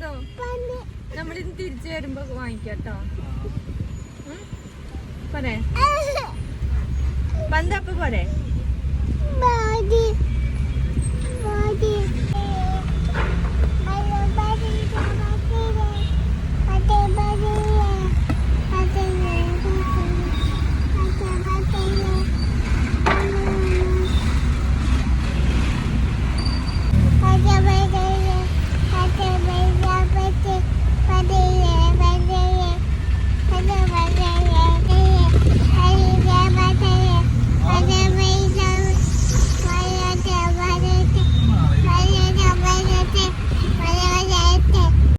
എന്തോ? നമ്മളിന്ന് തിരിച്ചു വരുമ്പോ വാങ്ങിക്കട്ടോ. ഉം? പോരെ? പന്ത് പോരെ?